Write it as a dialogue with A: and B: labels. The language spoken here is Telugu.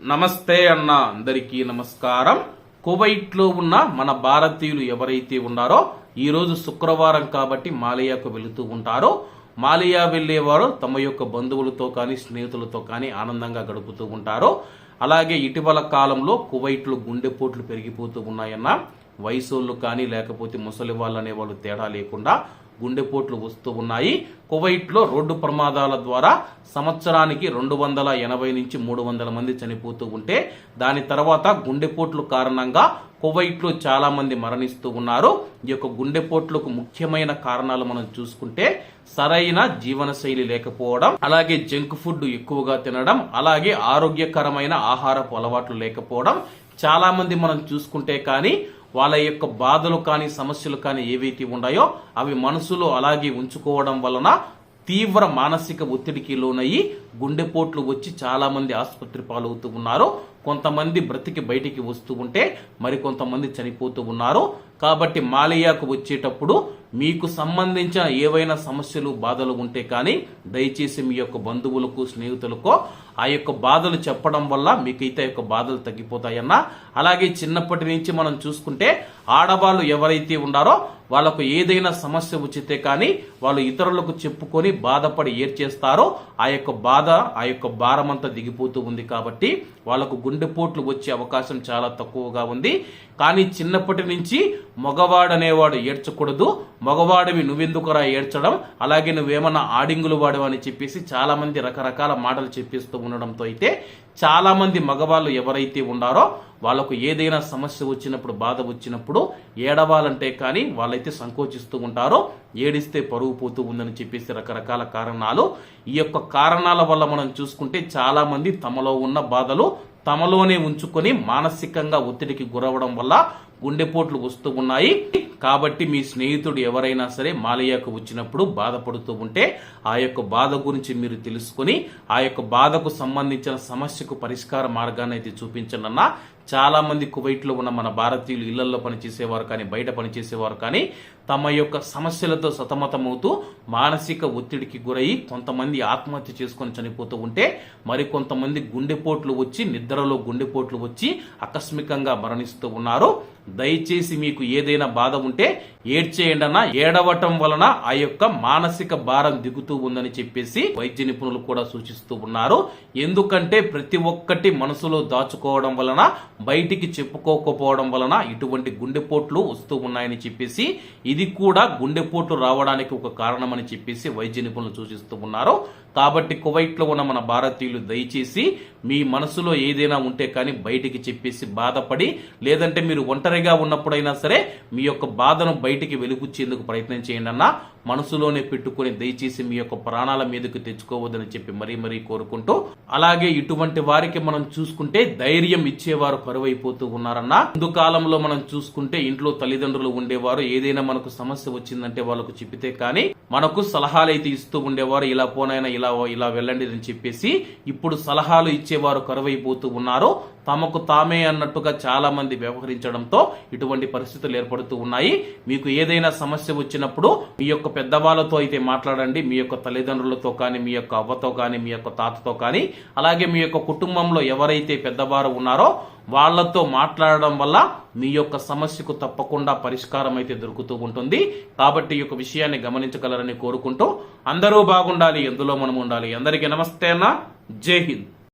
A: నమస్తే అన్న అందరికీ నమస్కారం. కువైట్లో ఉన్న మన భారతీయులు ఎవరైతే ఉన్నారో ఈరోజు శుక్రవారం కాబట్టి మాలియాకు వెళుతూ ఉంటారో మాలియా వెళ్ళేవారు తమ యొక్క బంధువులతో కానీ స్నేహితులతో కానీ ఆనందంగా గడుపుతూ ఉంటారు. అలాగే ఇటీవల కాలంలో కువైట్లో గుండెపోట్లు పెరిగిపోతూ ఉన్నాయన్న వయసోళ్ళు కానీ లేకపోతే ముసలి వాళ్ళు అనేవాళ్ళు తేడా లేకుండా గుండెపోట్లు వస్తూ ఉన్నాయి. కువైట్లో రోడ్డు ప్రమాదాల ద్వారా సంవత్సరానికి రెండు వందల ఎనభై నుంచి మూడు వందల మంది చనిపోతూ ఉంటే దాని తర్వాత గుండెపోట్లు కారణంగా కువైట్లో చాలామంది మరణిస్తూ ఉన్నారు. ఈ యొక్క గుండెపోట్లకు ముఖ్యమైన కారణాలు మనం చూసుకుంటే సరైన జీవనశైలి లేకపోవడం అలాగే జంక్ ఫుడ్ ఎక్కువగా తినడం అలాగే ఆరోగ్యకరమైన ఆహారపు అలవాట్లు లేకపోవడం చాలామంది మనం చూసుకుంటే కానీ వాళ్ళ యొక్క బాధలు కానీ సమస్యలు కానీ ఏవైతే ఉన్నాయో అవి మనసులో అలాగే ఉంచుకోవడం వలన తీవ్ర మానసిక ఒత్తిడికి లోనయ్యి గుండెపోట్లు వచ్చి చాలామంది ఆసుపత్రి పాలవుతూ ఉన్నారు. కొంతమంది బ్రతికి బయటికి వస్తూ ఉంటే మరికొంతమంది చనిపోతూ ఉన్నారు. కాబట్టి మాలయాకు వచ్చేటప్పుడు మీకు సంబంధించిన ఏవైనా సమస్యలు బాధలు ఉంటే కానీ దయచేసి మీ యొక్క బంధువులకు స్నేహితులకో ఆ యొక్క బాధలు చెప్పడం వల్ల మీకైతే ఆ యొక్క బాధలు తగ్గిపోతాయన్న. అలాగే చిన్నప్పటి నుంచి మనం చూసుకుంటే ఆడవాళ్ళు ఎవరైతే ఉన్నారో వాళ్ళకు ఏదైనా సమస్య వచ్చితే కానీ వాళ్ళు ఇతరులకు చెప్పుకొని బాధపడి ఏడ్చేస్తారో ఆ యొక్క బాధ ఆ యొక్క భారం అంతా దిగిపోతూ ఉంది కాబట్టి వాళ్ళకు గుండెపోట్లు వచ్చే అవకాశం చాలా తక్కువగా ఉంది. కానీ చిన్నప్పటి నుంచి మగవాడనేవాడు ఏడ్చకూడదు. మగవాడివి నువ్వెందుకురా ఏడ్చడం? అలాగే నువ్వేమన్నా ఆడింగులు వాడు అని చెప్పేసి చాలామంది రకరకాల మాటలు చెప్పిస్తూ ఉండడంతో అయితే చాలామంది మగవాళ్ళు ఎవరైతే ఉన్నారో వాళ్ళకు ఏదైనా సమస్య వచ్చినప్పుడు బాధ వచ్చినప్పుడు ఏడవాలంటే కానీ వాళ్ళైతే సంకోచిస్తూ ఉంటారో. ఏడిస్తే పరుగు పోతూ ఉందని చెప్పేసి రకరకాల కారణాలు. ఈ యొక్క కారణాల వల్ల మనం చూసుకుంటే చాలామంది తమలో ఉన్న బాధలు తమలోనే ఉంచుకొని మానసికంగా ఒత్తిడికి గురవడం వల్ల గుండెపోట్లు వస్తూ ఉన్నాయి. కాబట్టి మీ స్నేహితుడు ఎవరైనా సరే మాలయ్యకు వచ్చినప్పుడు బాధపడుతూ ఉంటే ఆ యొక్క బాధ గురించి మీరు తెలుసుకొని ఆ యొక్క బాధకు సంబంధించిన సమస్యకు పరిష్కార మార్గాన్ని అయితే చూపించండి అన్న. చాలా మంది కువైట్లో ఉన్న మన భారతీయులు ఇళ్ళలో పనిచేసేవారు కానీ బయట పనిచేసేవారు కానీ తమ యొక్క సమస్యలతో సతమతమవుతూ మానసిక ఒత్తిడికి గురై కొంతమంది ఆత్మహత్య చేసుకొని చనిపోతూ ఉంటే మరికొంతమంది గుండెపోట్లు వచ్చి నిద్రలో గుండెపోట్లు వచ్చి ఆకస్మికంగా మరణిస్తూ ఉన్నారు. దయచేసి మీకు ఏదైనా బాధ ఉంటే ఏడ్చేయండి అన్న ఏడవటం వలన ఆ యొక్క మానసిక భారం దిగుతూ ఉందని చెప్పేసి వైద్య నిపుణులు కూడా సూచిస్తూ ఉన్నారు. ఎందుకంటే ప్రతి ఒక్కటి మనసులో దాచుకోవడం వలన బయటికి చెప్పుకోకపోవడం వలన ఇటువంటి గుండెపోట్లు వస్తూ ఉన్నాయని చెప్పేసి ఇది కూడా గుండెపోట్లు రావడానికి ఒక కారణం అని చెప్పేసి వైద్య నిపుణులు సూచిస్తూ ఉన్నారు. కాబట్టి కువైట్లో ఉన్న మన భారతీయులు దయచేసి మీ మనసులో ఏదైనా ఉంటే కానీ బయటికి చెప్పేసి బాధపడి లేదంటే మీరు ఒంటరిగా ఉన్నప్పుడైనా సరే మీ యొక్క బాధను బయటికి వెలుగుచ్చేందుకు ప్రయత్నం చేయండి అన్న. మనసులోనే పెట్టుకుని దయచేసి మీ యొక్క ప్రాణాల మీదకు తెచ్చుకోవద్దని చెప్పి మరీ మరీ కోరుకుంటూ అలాగే ఇటువంటి వారికి మనం చూసుకుంటే ధైర్యం ఇచ్చేవారు కరువైపోతూ ఉన్నారన్న. ముందు కాలంలో మనం చూసుకుంటే ఇంట్లో తల్లిదండ్రులు ఉండేవారు ఏదైనా మనకు సమస్య వచ్చిందంటే వాళ్ళకు చెప్పితే కానీ మనకు సలహాలు అయితే ఇస్తూ ఉండేవారు ఇలా పోనైనా ఇలా ఇలా ఇలా వెళ్ళండి అని చెప్పేసి ఇప్పుడు సలహాలు ఇచ్చేవారు కరువైపోతూ ఉన్నారు తమకు తామే అన్నట్టుగా చాలా మంది వ్యవహరించడంతో ఇటువంటి పరిస్థితులు ఏర్పడుతూ ఉన్నాయి. మీకు ఏదైనా సమస్య వచ్చినప్పుడు మీ యొక్క పెద్దవాళ్ళతో అయితే మాట్లాడండి. మీ యొక్క తల్లిదండ్రులతో కానీ మీ యొక్క అవ్వతో కానీ మీ యొక్క తాతతో కానీ అలాగే మీ యొక్క కుటుంబంలో ఎవరైతే పెద్దవారు ఉన్నారో వాళ్ళతో మాట్లాడడం వల్ల మీ యొక్క సమస్యకు తప్పకుండా పరిష్కారం అయితే దొరుకుతూ ఉంటుంది. కాబట్టి ఈ యొక్క విషయాన్ని గమనించగలరని కోరుకుంటూ అందరూ బాగుండాలి ఎందులో మనం ఉండాలి. అందరికీ నమస్తే అన్న. జై హింద్.